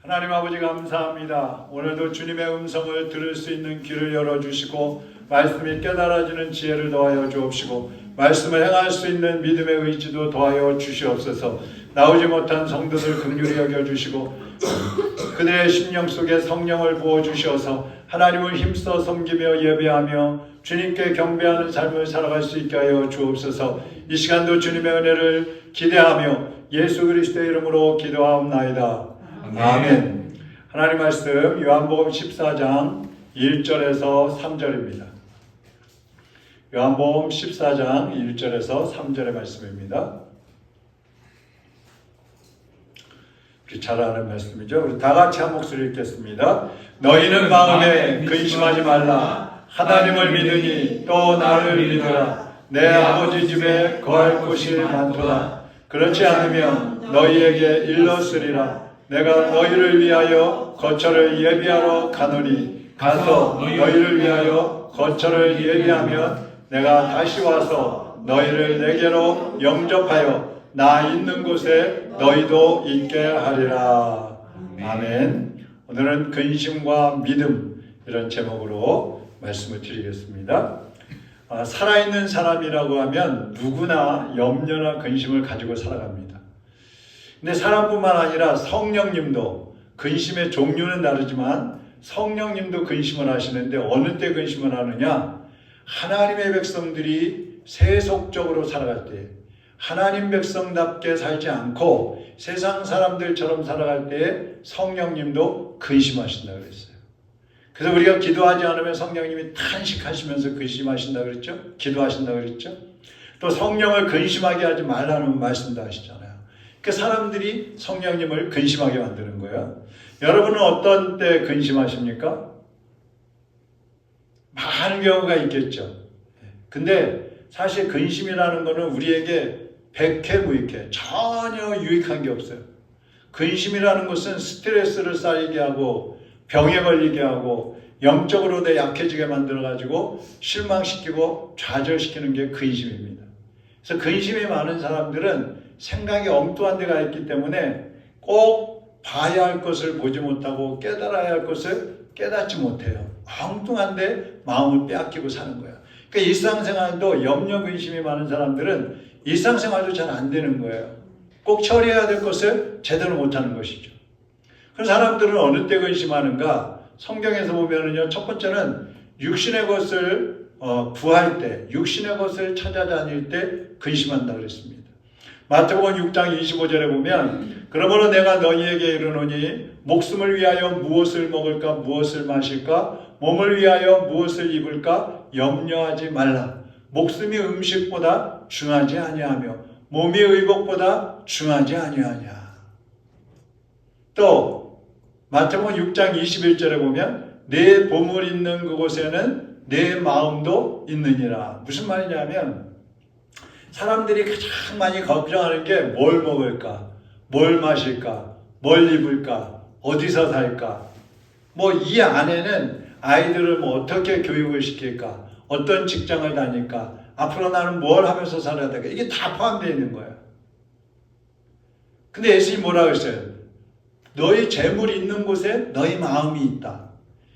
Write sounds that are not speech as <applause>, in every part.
하나님 아버지 감사합니다. 오늘도 주님의 음성을 들을 수 있는 귀를 열어주시고 말씀이 깨달아지는 지혜를 더하여 주옵시고 말씀을 행할 수 있는 믿음의 의지도 더하여 주시옵소서 나오지 못한 성도들 긍휼히 여겨주시고 그들의 심령 속에 성령을 부어주셔서 하나님을 힘써 섬기며 예배하며 주님께 경배하는 삶을 살아갈 수 있게 하여 주옵소서 이 시간도 주님의 은혜를 기대하며 예수 그리스도의 이름으로 기도하옵나이다. 아멘. 하나님 말씀 요한복음 14장 1절에서 3절입니다. 요한복음 14장 1절에서 3절의 말씀입니다. 잘 아는 말씀이죠. 우리 다 같이 한 목소리 읽겠습니다. 너희는 마음에 근심하지 말라. 하나님을 믿으니 또 나를 믿으라. 내 아버지 집에 거할 곳이 많도다. 그렇지 않으면 너희에게 일렀으리라. 내가 너희를 위하여 거처를 예비하러 가노니 가서 너희를 위하여 거처를 예비하면 내가 다시 와서 너희를 내게로 영접하여 나 있는 곳에 너희도 있게 하리라. 아멘. 오늘은 근심과 믿음 이런 제목으로 말씀을 드리겠습니다. 아, 살아있는 사람이라고 하면 누구나 염려나 근심을 가지고 살아갑니다. 근데 사람뿐만 아니라 성령님도 근심의 종류는 다르지만 성령님도 근심을 하시는데 어느 때 근심을 하느냐? 하나님의 백성들이 세속적으로 살아갈 때 하나님 백성답게 살지 않고 세상 사람들처럼 살아갈 때 성령님도 근심하신다 그랬어요. 그래서 우리가 기도하지 않으면 성령님이 탄식하시면서 근심하신다 그랬죠? 기도하신다 그랬죠? 또 성령을 근심하게 하지 말라는 말씀도 하시잖아요. 그 사람들이 성령님을 근심하게 만드는 거예요. 여러분은 어떤 때 근심하십니까? 많은 경우가 있겠죠. 근데 사실 근심이라는 것은 우리에게 백해 무익해 전혀 유익한 게 없어요. 근심이라는 것은 스트레스를 쌓이게 하고 병에 걸리게 하고 영적으로 내 약해지게 만들어 가지고 실망시키고 좌절시키는 게 근심입니다. 그래서 근심이 많은 사람들은 생각이 엉뚱한 데가 있기 때문에 꼭 봐야 할 것을 보지 못하고 깨달아야 할 것을 깨닫지 못해요. 엉뚱한데 마음을 빼앗기고 사는 거예요. 그러니까 일상생활도 염려 근심이 많은 사람들은 일상생활도 잘 안 되는 거예요. 꼭 처리해야 될 것을 제대로 못하는 것이죠. 그 사람들은 어느 때 근심하는가? 성경에서 보면은요, 첫 번째는 육신의 것을 어, 구할 때, 육신의 것을 찾아다닐 때 근심한다 그랬습니다. 마태복음 6장 25절에 보면 그러므로 내가 너희에게 이르노니 목숨을 위하여 무엇을 먹을까 무엇을 마실까 몸을 위하여 무엇을 입을까 염려하지 말라. 목숨이 음식보다 중하지 아니하며 몸이 의복보다 중하지 아니하냐. 또 마태복음 6장 21절에 보면 내 보물 있는 그곳에는 내 마음도 있느니라. 무슨 말이냐면 사람들이 가장 많이 걱정하는 게 뭘 먹을까, 뭘 마실까, 뭘 입을까, 어디서 살까. 뭐 이 안에는 아이들을 뭐 어떻게 교육을 시킬까, 어떤 직장을 다닐까, 앞으로 나는 뭘 하면서 살아야 될까. 이게 다 포함되어 있는 거예요. 근데 예수님이 뭐라고 했어요? 너희 재물이 있는 곳에 너희 마음이 있다.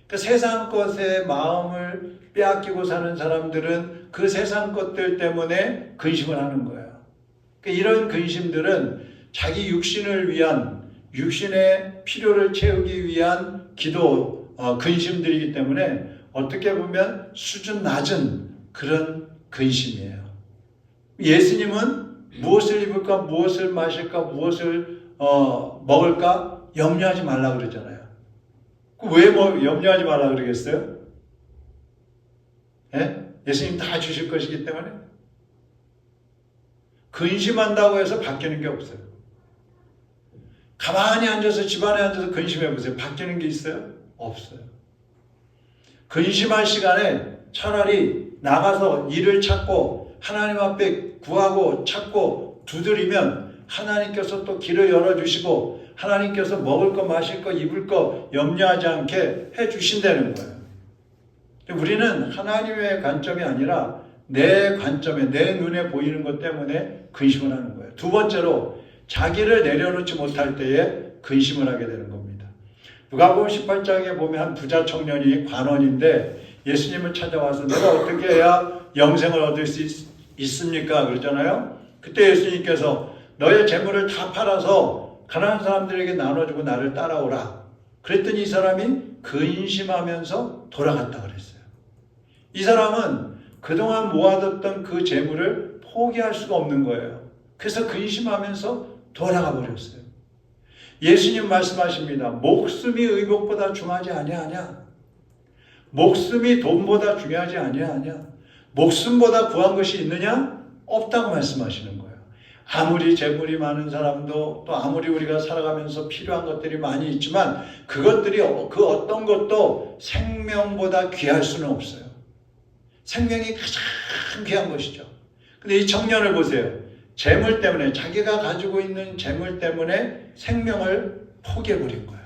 그 세상 것에 마음을 빼앗기고 사는 사람들은 그 세상 것들 때문에 근심을 하는 거예요. 그러니까 이런 근심들은 자기 육신을 위한 육신의 필요를 채우기 위한 기도 어, 근심들이기 때문에 어떻게 보면 수준 낮은 그런 근심이에요. 예수님은 무엇을 입을까, 무엇을 마실까, 무엇을 어, 먹을까 염려하지 말라 그러잖아요. 왜 뭐 염려하지 말라 그러겠어요? 예? 예수님 다 주실 것이기 때문에 근심한다고 해서 바뀌는 게 없어요. 가만히 앉아서 집안에 앉아서 근심해 보세요. 바뀌는 게 있어요? 없어요. 근심할 시간에 차라리 나가서 일을 찾고 하나님 앞에 구하고 찾고 두드리면 하나님께서 또 길을 열어주시고 하나님께서 먹을 거 마실 거 입을 거 염려하지 않게 해 주신다는 거예요. 우리는 하나님의 관점이 아니라 내 관점에 내 눈에 보이는 것 때문에 근심을 하는 거예요. 두 번째로 자기를 내려놓지 못할 때에 근심을 하게 되는 겁니다. 누가복음 18장에 보면 한 부자 청년이 관원인데 예수님을 찾아와서 내가 어떻게 해야 영생을 얻을 수 있, 있습니까? 그러잖아요. 그때 예수님께서 너의 재물을 다 팔아서 가난한 사람들에게 나눠주고 나를 따라오라. 그랬더니 이 사람이 근심하면서 돌아갔다 그랬어요. 이 사람은 그동안 모아뒀던 그 재물을 포기할 수가 없는 거예요. 그래서 근심하면서 돌아가 버렸어요. 예수님 말씀하십니다. 목숨이 의복보다 중하지 아니하냐? 목숨이 돈보다 중요하지 아니하냐? 목숨보다 구한 것이 있느냐? 없다고 말씀하시는 거예요. 아무리 재물이 많은 사람도 또 아무리 우리가 살아가면서 필요한 것들이 많이 있지만 그것들이 그 어떤 것도 생명보다 귀할 수는 없어요. 생명이 가장 귀한 것이죠. 근데 이 청년을 보세요. 재물 때문에 자기가 가지고 있는 재물 때문에 생명을 포기해버린 거예요.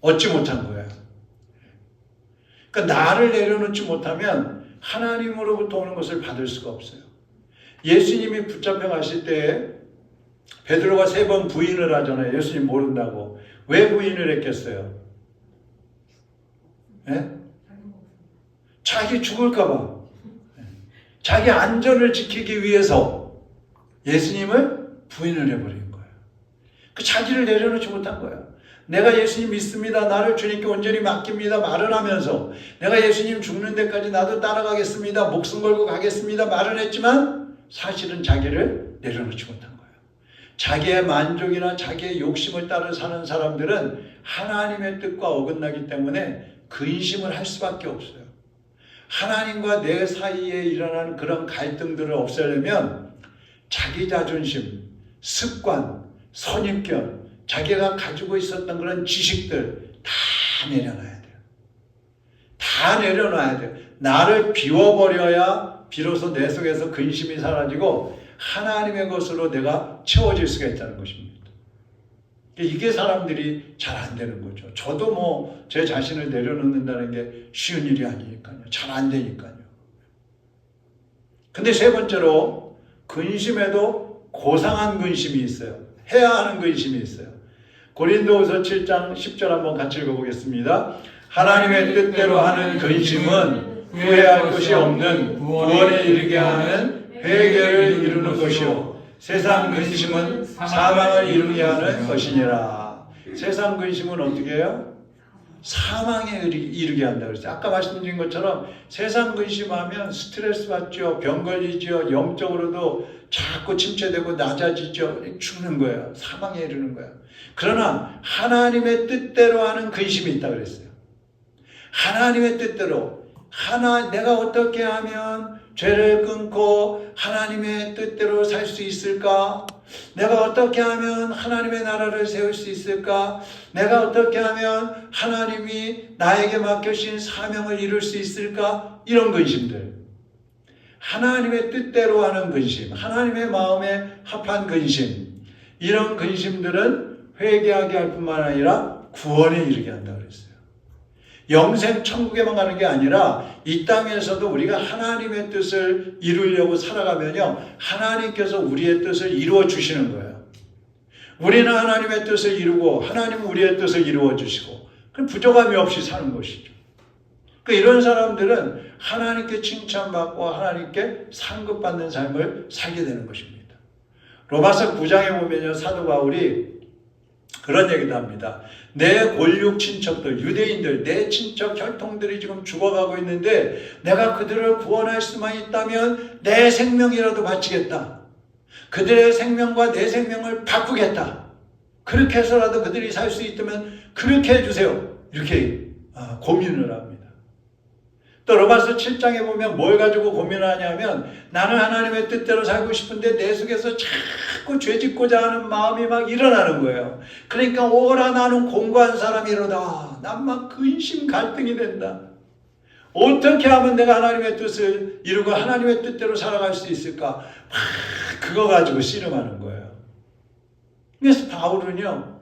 얻지 못한 거예요. 그러니까 나를 내려놓지 못하면 하나님으로부터 오는 것을 받을 수가 없어요. 예수님이 붙잡혀 가실 때 베드로가 세 번 부인을 하잖아요. 예수님 모른다고. 왜 부인을 했겠어요? 예? 자기 죽을까봐. 자기 안전을 지키기 위해서 예수님을 부인을 해버린 거예요. 그 자기를 내려놓지 못한 거예요. 내가 예수님 믿습니다. 나를 주님께 온전히 맡깁니다. 말을 하면서 내가 예수님 죽는 데까지 나도 따라가겠습니다. 목숨 걸고 가겠습니다. 말은 했지만 사실은 자기를 내려놓지 못한 거예요. 자기의 만족이나 자기의 욕심을 따라 사는 사람들은 하나님의 뜻과 어긋나기 때문에 근심을 할 수밖에 없어요. 하나님과 내 사이에 일어나는 그런 갈등들을 없애려면 자기 자존심, 습관, 선입견, 자기가 가지고 있었던 그런 지식들 다 내려놔야 돼요. 다 내려놔야 돼요. 나를 비워버려야 비로소 내 속에서 근심이 사라지고 하나님의 것으로 내가 채워질 수가 있다는 것입니다. 이게 사람들이 잘 안 되는 거죠. 저도 뭐 제 자신을 내려놓는다는 게 쉬운 일이 아니니까요. 잘 안 되니까요. 근데 세 번째로 근심에도 고상한 근심이 있어요. 해야 하는 근심이 있어요. 고린도후서 7장 10절 한번 같이 읽어보겠습니다. 하나님의 뜻대로 하는 근심은 후회할 것이 없는 구원에 이르게 하는 회개를 이루는 것이요 세상 근심은 사망을 이루게 하는 것이니라. 세상 근심은 어떻게 해요? 사망에 이르게 한다 그랬어요. 아까 말씀드린 것처럼 세상 근심하면 스트레스 받죠. 병 걸리죠. 영적으로도 자꾸 침체되고 낮아지죠. 죽는 거예요. 사망에 이르는 거예요. 그러나 하나님의 뜻대로 하는 근심이 있다 그랬어요. 하나님의 뜻대로 하나 내가 어떻게 하면 죄를 끊고 하나님의 뜻대로 살 수 있을까? 내가 어떻게 하면 하나님의 나라를 세울 수 있을까? 내가 어떻게 하면 하나님이 나에게 맡겨신 사명을 이룰 수 있을까? 이런 근심들. 하나님의 뜻대로 하는 근심, 하나님의 마음에 합한 근심. 이런 근심들은 회개하게 할 뿐만 아니라 구원에 이르게 한다 그랬어요. 영생 천국에만 가는 게 아니라 이 땅에서도 우리가 하나님의 뜻을 이루려고 살아가면요. 하나님께서 우리의 뜻을 이루어 주시는 거예요. 우리는 하나님의 뜻을 이루고 하나님은 우리의 뜻을 이루어 주시고 그 부족함이 없이 사는 것이죠. 그 이런 사람들은 하나님께 칭찬받고 하나님께 상급받는 삶을 살게 되는 것입니다. 로마서 9장에 보면요. 사도 바울이 그런 얘기도 합니다. 내 골육 친척들, 유대인들, 내 친척 혈통들이 지금 죽어가고 있는데 내가 그들을 구원할 수만 있다면 내 생명이라도 바치겠다. 그들의 생명과 내 생명을 바꾸겠다. 그렇게 해서라도 그들이 살 수 있다면 그렇게 해주세요. 이렇게 아, 고민을 합니다. 또 로마서 7장에 보면 뭘 가지고 고민하냐면 나는 하나님의 뜻대로 살고 싶은데 내 속에서 자꾸 죄 짓고자 하는 마음이 막 일어나는 거예요. 그러니까 오라 나는 공부한 사람이로다. 난 막 근심 갈등이 된다. 어떻게 하면 내가 하나님의 뜻을 이루고 하나님의 뜻대로 살아갈 수 있을까? 막 그거 가지고 씨름하는 거예요. 그래서 바울은요.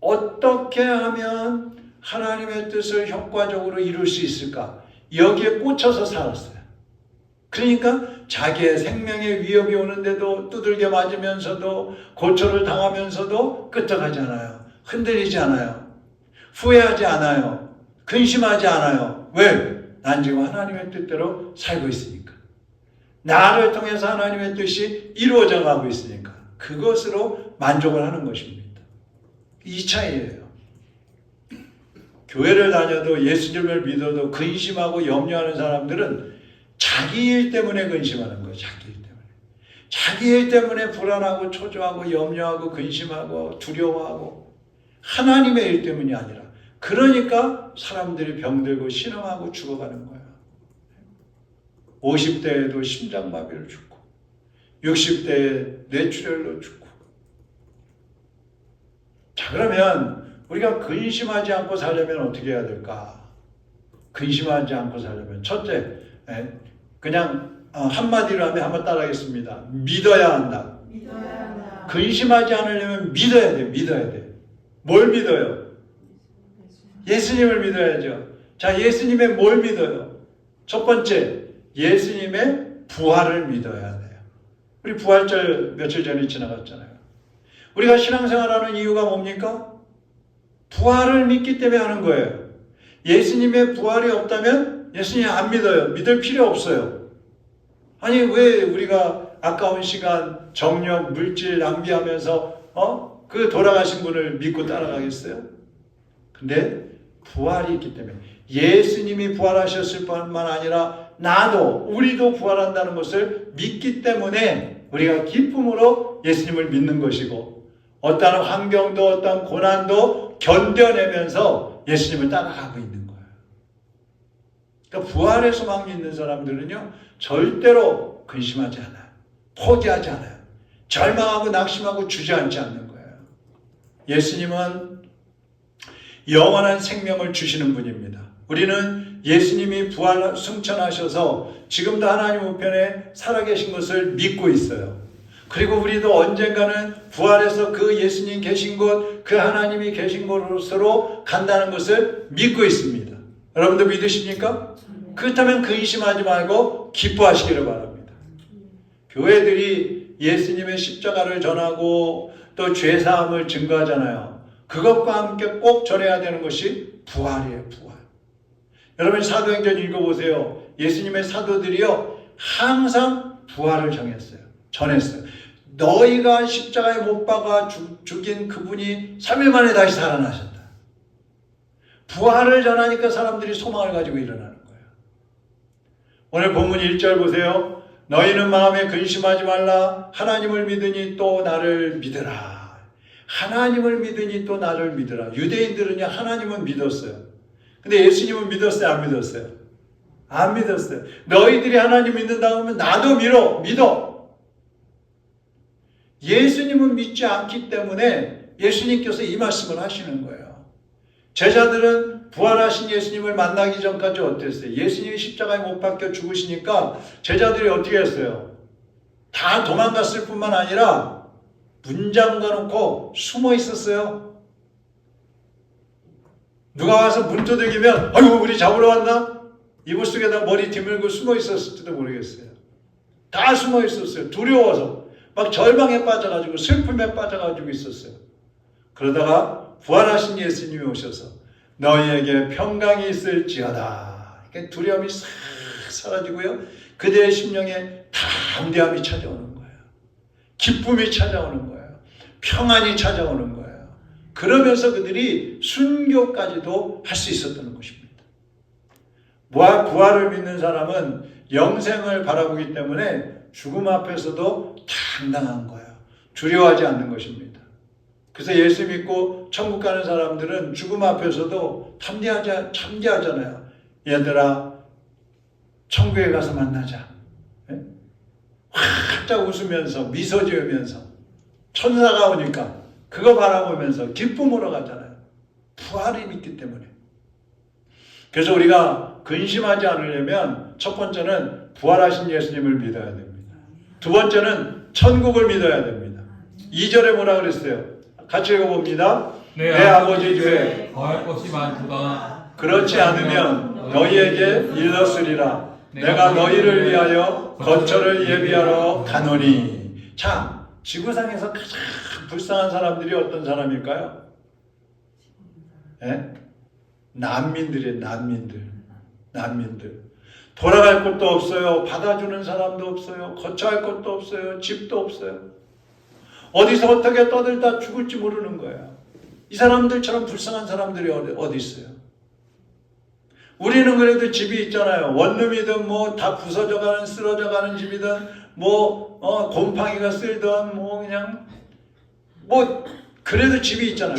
어떻게 하면 하나님의 뜻을 효과적으로 이룰 수 있을까? 여기에 꽂혀서 살았어요. 그러니까 자기의 생명의 위협이 오는데도 두들겨 맞으면서도 고초를 당하면서도 끄떡하지 않아요. 흔들리지 않아요. 후회하지 않아요. 근심하지 않아요. 왜? 난 지금 하나님의 뜻대로 살고 있으니까. 나를 통해서 하나님의 뜻이 이루어져 가고 있으니까. 그것으로 만족을 하는 것입니다. 이 차이예요. 교회를 다녀도 예수님을 믿어도 근심하고 염려하는 사람들은 자기 일 때문에 근심하는 거예요. 자기 일 때문에. 자기 일 때문에 불안하고 초조하고 염려하고 근심하고 두려워하고 하나님의 일 때문이 아니라 그러니까 사람들이 병들고 신음하고 죽어가는 거예요. 50대에도 심장마비를 죽고 60대에 뇌출혈로 죽고 자 그러면 우리가 근심하지 않고 살려면 어떻게 해야 될까? 근심하지 않고 살려면 첫째 예, 그냥 어, 한마디로 하면 한번 따라하겠습니다. 믿어야 한다. 믿어야 한다. 근심하지 않으려면 믿어야 돼. 믿어야 돼. 뭘 믿어요? 예수님을 믿어야죠. 자, 예수님의 뭘 믿어요? 첫 번째, 예수님의 부활을 믿어야 돼요. 우리 부활절 며칠 전에 지나갔잖아요. 우리가 신앙생활하는 이유가 뭡니까? 부활을 믿기 때문에 하는 거예요. 예수님의 부활이 없다면 예수님 안 믿어요. 믿을 필요 없어요. 아니 왜 우리가 아까운 시간, 정력, 물질 낭비하면서 어? 그 돌아가신 분을 믿고 따라가겠어요? 근데 부활이 있기 때문에 예수님이 부활하셨을 뿐만 아니라 나도 우리도 부활한다는 것을 믿기 때문에 우리가 기쁨으로 예수님을 믿는 것이고 어떠한 환경도 어떠한 고난도 견뎌내면서 예수님을 따라가고 있는 거예요. 그러니까 부활의 소망 믿는 사람들은요 절대로 근심하지 않아요. 포기하지 않아요. 절망하고 낙심하고 주저앉지 않는 거예요. 예수님은 영원한 생명을 주시는 분입니다. 우리는 예수님이 부활 승천하셔서 지금도 하나님 우편에 살아계신 것을 믿고 있어요. 그리고 우리도 언젠가는 부활해서 그 예수님 계신 곳, 그 하나님이 계신 곳으로 간다는 것을 믿고 있습니다. 여러분도 믿으십니까? 그렇다면 근심하지 말고 기뻐하시기를 바랍니다. 교회들이 예수님의 십자가를 전하고 또 죄사함을 증거하잖아요. 그것과 함께 꼭 전해야 되는 것이 부활이에요, 부활. 여러분 사도행전 읽어보세요. 예수님의 사도들이요, 항상 부활을 정했어요. 전했어요. 너희가 십자가에 못 박아 죽- 죽인 그분이 3일 만에 다시 살아나셨다. 부활을 전하니까 사람들이 소망을 가지고 일어나는 거예요. 오늘 본문 1절 보세요. 너희는 마음에 근심하지 말라. 하나님을 믿으니 또 나를 믿으라. 하나님을 믿으니 또 나를 믿으라. 유대인들은요, 하나님은 믿었어요. 근데 예수님은 믿었어요? 안 믿었어요? 안 믿었어요. 너희들이 하나님 믿는다 하면 나도 믿어. 믿어. 예수님은 믿지 않기 때문에 예수님께서 이 말씀을 하시는 거예요. 제자들은 부활하신 예수님을 만나기 전까지 어땠어요? 예수님이 십자가에 못 박혀 죽으시니까 제자들이 어떻게 했어요? 다 도망갔을 뿐만 아니라 문 잠가 놓고 숨어 있었어요. 누가 와서 문 두들기면 아이고 우리 잡으러 왔나? 이불 속에다 머리 뒤물고 숨어 있었을지도 모르겠어요. 다 숨어 있었어요. 두려워서 막 절망에 빠져가지고 슬픔에 빠져가지고 있었어요. 그러다가 부활하신 예수님이 오셔서 너희에게 평강이 있을지어다. 이렇게 두려움이 싹 사라지고요. 그들의 심령에 담대함이 찾아오는 거예요. 기쁨이 찾아오는 거예요. 평안이 찾아오는 거예요. 그러면서 그들이 순교까지도 할 수 있었던 것입니다. 부활, 부활을 믿는 사람은 영생을 바라보기 때문에 죽음 앞에서도 당당한 거예요. 두려워하지 않는 것입니다. 그래서 예수 믿고 천국 가는 사람들은 죽음 앞에서도 참대하자, 참대하잖아요. 얘들아, 천국에 가서 만나자. 예? 활짝 웃으면서 미소 지으면서 천사가 오니까 그거 바라보면서 기쁨으로 가잖아요. 부활이 믿기 때문에. 그래서 우리가 근심하지 않으려면 첫 번째는 부활하신 예수님을 믿어야 됩니다. 두 번째는 천국을 믿어야 됩니다. 2절에 뭐라 그랬어요? 같이 읽어봅니다. 내 아버지 집에 거할 것이 많도다. 그렇지 않으면 너희에게 일렀으리라. 내가 너희를 위하여 거처를 예비하러 가노니. 참, 지구상에서 가장 불쌍한 사람들이 어떤 사람일까요? 예? 난민들이에요, 난민들. 난민들. 돌아갈 곳도 없어요. 받아주는 사람도 없어요. 거처할 곳도 없어요. 집도 없어요. 어디서 어떻게 떠들다 죽을지 모르는 거예요. 이 사람들처럼 불쌍한 사람들이 어디, 어디 있어요? 우리는 그래도 집이 있잖아요. 원룸이든 뭐 다 부서져가는 쓰러져가는 집이든 뭐 어, 곰팡이가 쓸든 뭐 그냥 뭐 그래도 집이 있잖아요.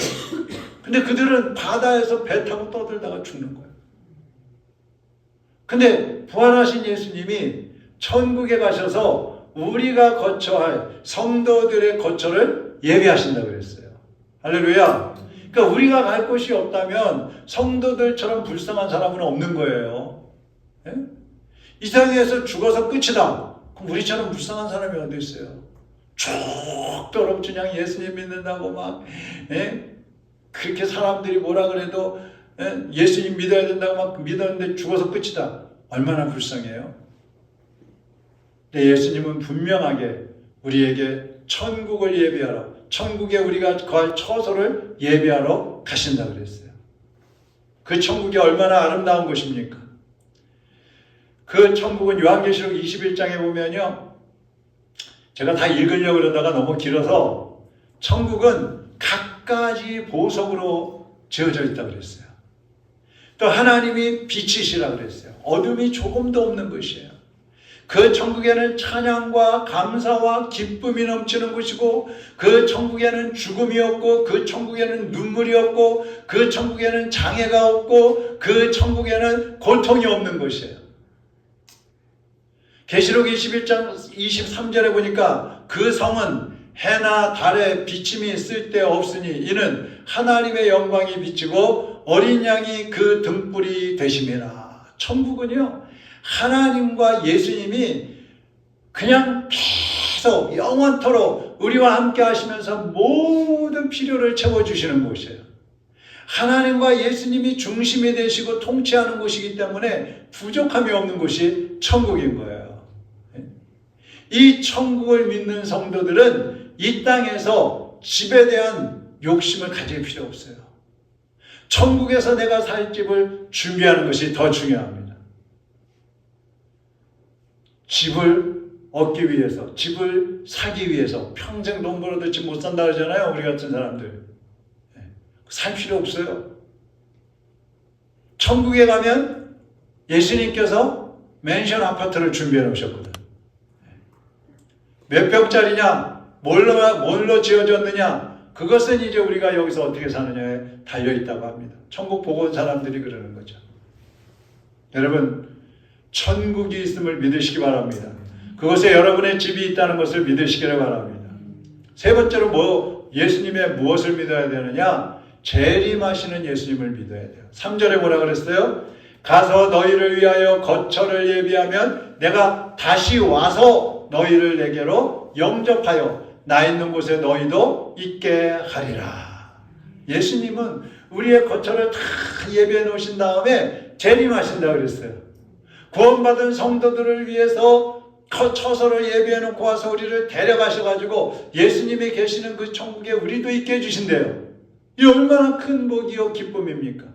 근데 그들은 바다에서 배 타고 떠들다가 죽는 거예요. 근데 부활하신 예수님이 천국에 가셔서 우리가 거처할 성도들의 거처를 예비하신다 그랬어요. 할렐루야. 그러니까 우리가 갈 곳이 없다면 성도들처럼 불쌍한 사람은 없는 거예요. 예? 이 세상에서 죽어서 끝이다. 그럼 우리처럼 불쌍한 사람이 어디 있어요? 죽도록 그냥 예수님 믿는다고 막 예? 그렇게 사람들이 뭐라 그래도 예? 예수님 믿어야 된다고 막 믿었는데 죽어서 끝이다. 얼마나 불쌍해요. 근데 예수님은 분명하게 우리에게 천국을 예비하러 천국에 우리가 거할 처소를 예비하러 가신다 그랬어요. 그 천국이 얼마나 아름다운 곳입니까? 그 천국은 요한계시록 21장에 보면요. 제가 다 읽으려고 그러다가 너무 길어서 천국은 각가지 보석으로 지어져 있다 그랬어요. 또 하나님이 빛이시라 그랬어요. 어둠이 조금도 없는 것이에요. 그 천국에는 찬양과 감사와 기쁨이 넘치는 곳이고 그 천국에는 죽음이 없고 그 천국에는 눈물이 없고 그 천국에는 장애가 없고 그 천국에는 고통이 없는 곳이에요. 계시록 21장 23절에 보니까 그 성은 해나 달에 비침이 쓸데 없으니 이는 하나님의 영광이 비치고 어린 양이 그 등불이 되심이라. 천국은요. 하나님과 예수님이 그냥 계속 영원토록 우리와 함께 하시면서 모든 필요를 채워주시는 곳이에요. 하나님과 예수님이 중심이 되시고 통치하는 곳이기 때문에 부족함이 없는 곳이 천국인 거예요. 이 천국을 믿는 성도들은 이 땅에서 집에 대한 욕심을 가질 필요 없어요. 천국에서 내가 살 집을 준비하는 것이 더 중요합니다. 집을 얻기 위해서, 집을 사기 위해서 평생 돈 벌어도 집 못 산다 그러잖아요. 우리 같은 사람들. 네. 살 필요 없어요. 천국에 가면 예수님께서 맨션 아파트를 준비해 놓으셨거든. 몇 평짜리냐, 뭘로, 뭘로 지어졌느냐, 그것은 이제 우리가 여기서 어떻게 사느냐에 달려 있다고 합니다. 천국 보고 온 사람들이 그러는 거죠. 여러분, 천국이 있음을 믿으시기 바랍니다. 그것에 여러분의 집이 있다는 것을 믿으시기를 바랍니다. 세 번째로 뭐 예수님의 무엇을 믿어야 되느냐? 재림하시는 예수님을 믿어야 돼요. 3절에 뭐라 그랬어요? 가서 너희를 위하여 거처를 예비하면 내가 다시 와서 너희를 내게로 영접하여 나 있는 곳에 너희도 있게 하리라. 예수님은 우리의 거처를 다 예비해 놓으신 다음에 재림하신다 그랬어요. 구원받은 성도들을 위해서 처소를 예비해 놓고 와서 우리를 데려가셔가지고 예수님이 계시는 그 천국에 우리도 있게 해주신대요. 이 얼마나 큰 복이요 기쁨입니까?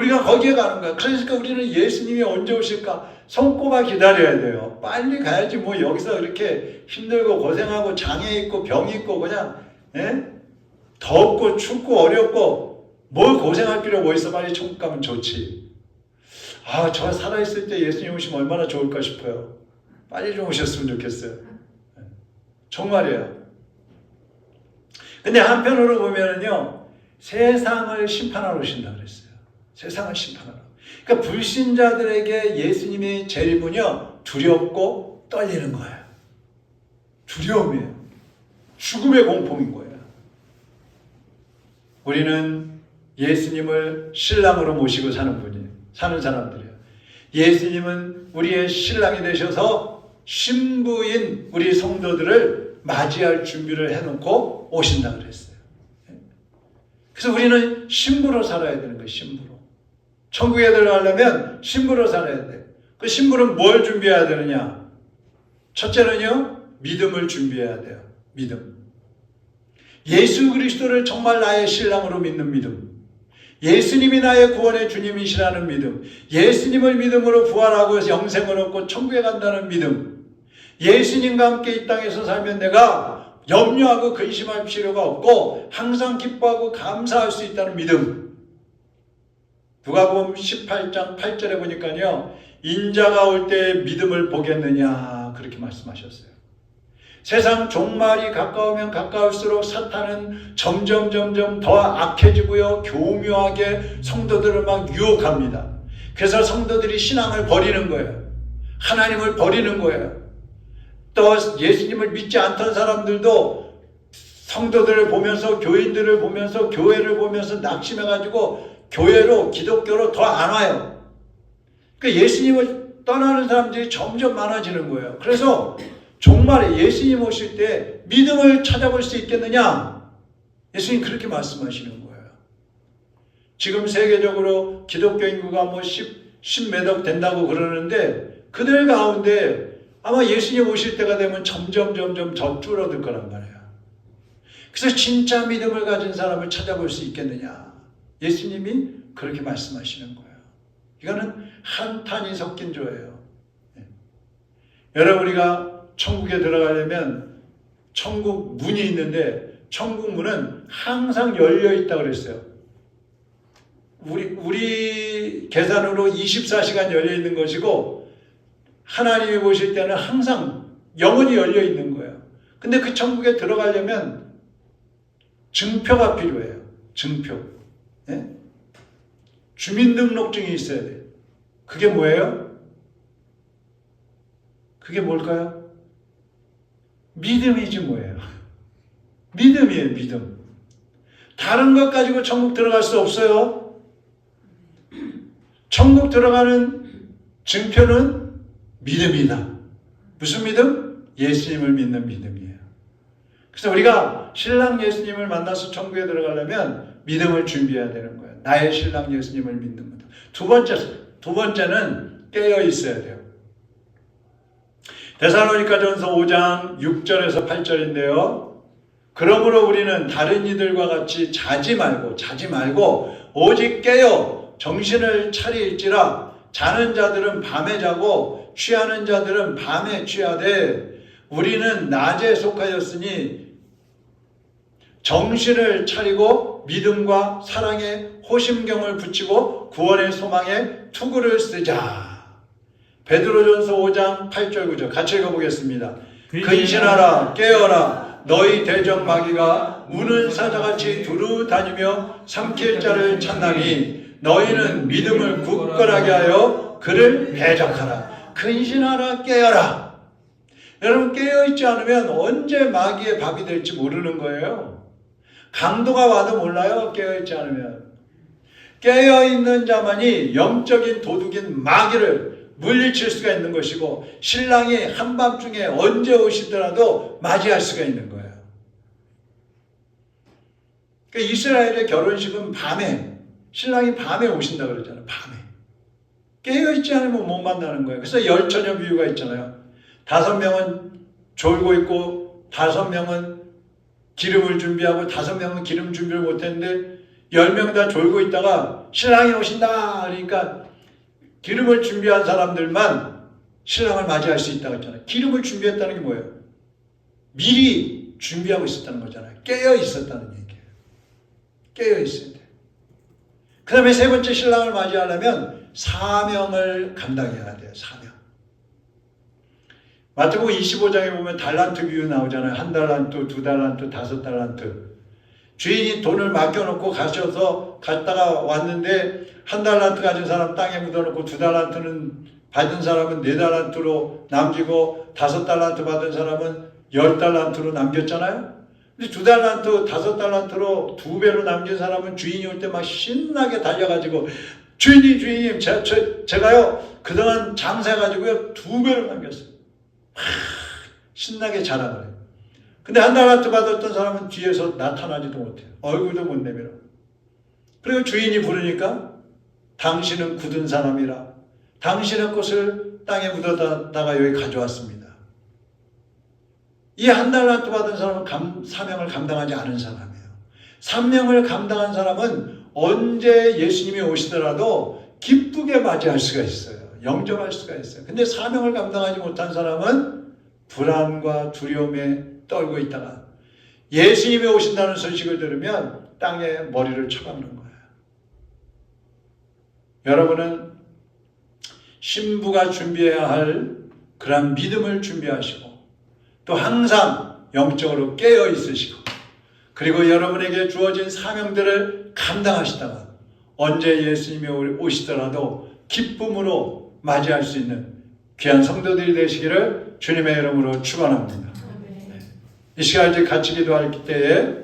우리가 거기에 가는 거야. 그러니까 우리는 예수님이 언제 오실까 손꼽아 기다려야 돼요. 빨리 가야지 뭐 여기서 이렇게 힘들고 고생하고 장애 있고 병 있고 그냥 예? 덥고 춥고 어렵고 뭘 고생할 필요 뭐 있어 빨리 천국 가면 좋지. 아, 저 살아있을 때 예수님 오시면 얼마나 좋을까 싶어요. 빨리 좀 오셨으면 좋겠어요. 정말이에요. 근데 한편으로 보면은요, 세상을 심판하러 오신다 그랬어요. 세상을 심판하러. 그러니까 불신자들에게 예수님의 재림은요, 두렵고 떨리는 거예요. 두려움이에요. 죽음의 공포인 거예요. 우리는 예수님을 신랑으로 모시고 사는 분이에요. 사는 사람들이에요. 예수님은 우리의 신랑이 되셔서 신부인 우리 성도들을 맞이할 준비를 해놓고 오신다 그랬어요. 그래서 우리는 신부로 살아야 되는 거예요. 신부로. 천국에 들어가려면 신부로 살아야 돼. 그 신부는 뭘 준비해야 되느냐? 첫째는요, 믿음을 준비해야 돼요. 믿음. 예수 그리스도를 정말 나의 신랑으로 믿는 믿음. 예수님이 나의 구원의 주님이시라는 믿음. 예수님을 믿음으로 부활하고 영생을 얻고 천국에 간다는 믿음. 예수님과 함께 이 땅에서 살면 내가 염려하고 근심할 필요가 없고 항상 기뻐하고 감사할 수 있다는 믿음. 누가복음 18장 8절에 보니까요. 인자가 올 때 믿음을 보겠느냐 그렇게 말씀하셨어요. 세상 종말이 가까우면 가까울수록 사탄은 점점 점점 더 악해지고요. 교묘하게 성도들을 막 유혹합니다. 그래서 성도들이 신앙을 버리는 거예요. 하나님을 버리는 거예요. 또 예수님을 믿지 않던 사람들도 성도들을 보면서 교인들을 보면서 교회를 보면서 낙심해가지고 교회로 기독교로 더 안 와요. 그 예수님을 떠나는 사람들이 점점 많아지는 거예요. 그래서 종말에 예수님 오실 때 믿음을 찾아볼 수 있겠느냐? 예수님 그렇게 말씀하시는 거예요. 지금 세계적으로 기독교 인구가 뭐 10, 10몇억 된다고 그러는데 그들 가운데 아마 예수님 오실 때가 되면 점점 점점 더 줄어들 거란 말이에요. 그래서 진짜 믿음을 가진 사람을 찾아볼 수 있겠느냐? 예수님이 그렇게 말씀하시는 거예요. 이거는 한탄이 섞인 조예요. 예. 여러분 우리가 천국에 들어가려면 천국 문이 있는데 천국 문은 항상 열려 있다 그랬어요. 우리 우리 계산으로 24시간 열려 있는 것이고 하나님이 보실 때는 항상 영원히 열려 있는 거예요. 근데 그 천국에 들어가려면 증표가 필요해요. 증표. 예? 주민등록증이 있어야 돼요. 그게 뭐예요? 그게 뭘까요? 믿음이지 뭐예요. <laughs> 믿음이에요, 믿음. 다른 것 가지고 천국 들어갈 수 없어요. 천국 들어가는 증표는 믿음이다. 무슨 믿음? 예수님을 믿는 믿음이에요. 그래서 우리가 신랑 예수님을 만나서 천국에 들어가려면 믿음을 준비해야 되는 거예요. 나의 신랑 예수님을 믿는 것. 두 번째, 두 번째는 깨어 있어야 돼요. 데살로니가 전서 5장 6절에서 8절인데요. 그러므로 우리는 다른 이들과 같이 자지 말고 자지 말고 오직 깨어 정신을 차릴지라 자는 자들은 밤에 자고 취하는 자들은 밤에 취하되 우리는 낮에 속하였으니 정신을 차리고 믿음과 사랑에 호심경을 붙이고 구원의 소망에 투구를 쓰자. 베드로전서 5장 8절 9절 같이 읽어보겠습니다. 근신하라 깨어라 너희 대적 마귀가 우는 사자같이 두루 다니며 삼킬 자를 찾나니 너희는 믿음을 굳건하게 하여 그를 대적하라. 근신하라 깨어라. 여러분 깨어있지 않으면 언제 마귀의 밥이 될지 모르는 거예요. 강도가 와도 몰라요. 깨어있지 않으면. 깨어있는 자만이 영적인 도둑인 마귀를 물리칠 수가 있는 것이고 신랑이 한밤중에 언제 오시더라도 맞이할 수가 있는 거예요. 그러니까 이스라엘의 결혼식은 밤에 신랑이 밤에 오신다 그러잖아요. 밤에. 깨어있지 않으면 못 만나는 거예요. 그래서 열처녀 비유가 있잖아요. 다섯 명은 졸고 있고 다섯 명은 기름을 준비하고 다섯 명은 기름 준비를 못했는데 열 명 다 졸고 있다가 신랑이 오신다 그러니까 기름을 준비한 사람들만 신랑을 맞이할 수 있다고 했잖아요. 기름을 준비했다는 게 뭐예요? 미리 준비하고 있었다는 거잖아요. 깨어 있었다는 얘기예요. 깨어 있어야 돼. 그 다음에 세 번째 신랑을 맞이하려면 사명을 감당해야 돼요. 사명. 마태복음 25장에 보면 달란트 비유 나오잖아요. 한 달란트, 두 달란트, 다섯 달란트. 주인이 돈을 맡겨놓고 가셔서 갔다가 왔는데 한 달란트 가진 사람 땅에 묻어놓고 두 달란트는 받은 사람은 네 달란트로 남기고 다섯 달란트 받은 사람은 열 달란트로 남겼잖아요. 근데 두 달란트, 다섯 달란트로 두 배로 남긴 사람은 주인이 올 때 막 신나게 달려가지고 주인님, 주인님, 제, 저, 제가요 그동안 장사해가지고요 두 배로 남겼어요. 하, 신나게 자랑을 해요. 근데 한 달란트 받았던 사람은 뒤에서 나타나지도 못해요. 얼굴도 못 내밀어. 그리고 주인이 부르니까 당신은 굳은 사람이라 당신의 것을 땅에 묻어다가 여기 가져왔습니다. 이 한 달란트 받은 사람은 감- 사명을 감당하지 않은 사람이에요. 사명을 감당한 사람은 언제 예수님이 오시더라도 기쁘게 맞이할 수가 있어요. 영접할 수가 있어요. 근데 사명을 감당하지 못한 사람은 불안과 두려움에 떨고 있다가 예수님이 오신다는 소식을 들으면 땅에 머리를 쳐박는 거예요. 여러분은 신부가 준비해야 할 그런 믿음을 준비하시고 또 항상 영적으로 깨어 있으시고 그리고 여러분에게 주어진 사명들을 감당하시다가 언제 예수님이 오시더라도 기쁨으로 맞이할 수 있는 귀한 성도들이 되시기를 주님의 이름으로 축원합니다. 이 시간 이제 같이 기도할 때에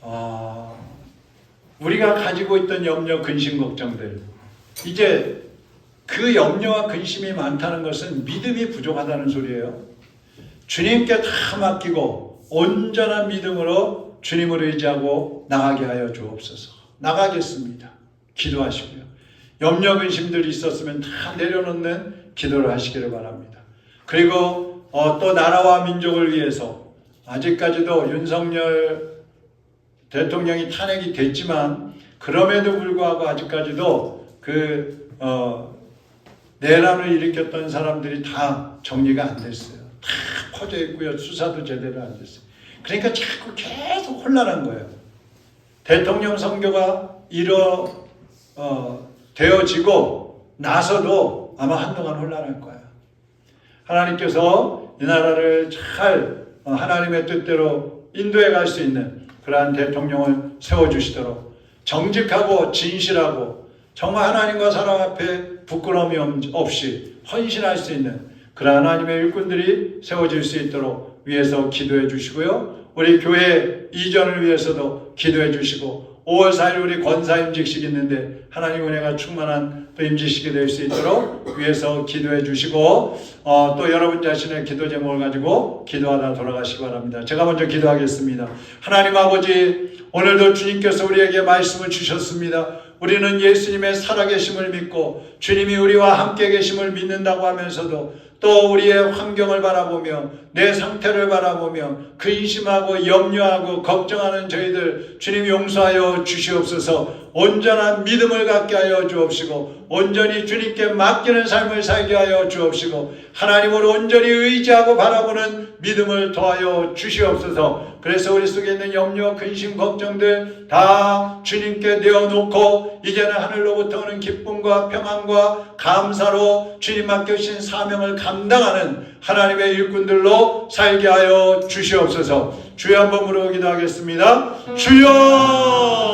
어, 우리가 가지고 있던 염려, 근심, 걱정들 이제 그 염려와 근심이 많다는 것은 믿음이 부족하다는 소리예요. 주님께 다 맡기고 온전한 믿음으로 주님을 의지하고 나가게 하여 주옵소서. 나가겠습니다. 기도하시고요. 염려 근심들이 있었으면 다 내려놓는 기도를 하시기를 바랍니다. 그리고 어, 또 나라와 민족을 위해서 아직까지도 윤석열 대통령이 탄핵이 됐지만 그럼에도 불구하고 아직까지도 그 어, 내란을 일으켰던 사람들이 다 정리가 안 됐어요. 다 퍼져 있고요. 수사도 제대로 안 됐어요. 그러니까 자꾸 계속 혼란한 거예요. 대통령 선거가 이뤄 어, 되어지고 나서도 아마 한동안 혼란할 거예요. 하나님께서 이 나라를 잘 어, 하나님의 뜻대로 인도해 갈 수 있는 그러한 대통령을 세워주시도록 정직하고 진실하고 정말 하나님과 사람 앞에 부끄러움이 없이 헌신할 수 있는 그러한 하나님의 일꾼들이 세워질 수 있도록 위해서 기도해 주시고요. 우리 교회 이전을 위해서도 기도해 주시고 5월 4일 우리 권사 임직식 있는데 하나님 은혜가 충만한 또 임직식이 될 수 있도록 위해서 기도해 주시고 어, 또 여러분 자신의 기도 제목을 가지고 기도하다 돌아가시기 바랍니다. 제가 먼저 기도하겠습니다. 하나님 아버지 오늘도 주님께서 우리에게 말씀을 주셨습니다. 우리는 예수님의 살아계심을 믿고 주님이 우리와 함께 계심을 믿는다고 하면서도 또 우리의 환경을 바라보며 내 상태를 바라보며 근심하고 염려하고 걱정하는 저희들 주님 용서하여 주시옵소서. 온전한 믿음을 갖게 하여 주옵시고 온전히 주님께 맡기는 삶을 살게 하여 주옵시고 하나님을 온전히 의지하고 바라보는 믿음을 더하여 주시옵소서. 그래서 우리 속에 있는 염려 근심 걱정들 다 주님께 내어놓고 이제는 하늘로부터 오는 기쁨과 평안과 감사로 주님 맡겨주신 사명을 감당하는 하나님의 일꾼들로 살게 하여 주시옵소서. 주여 한번 물어보기도 하겠습니다. 주여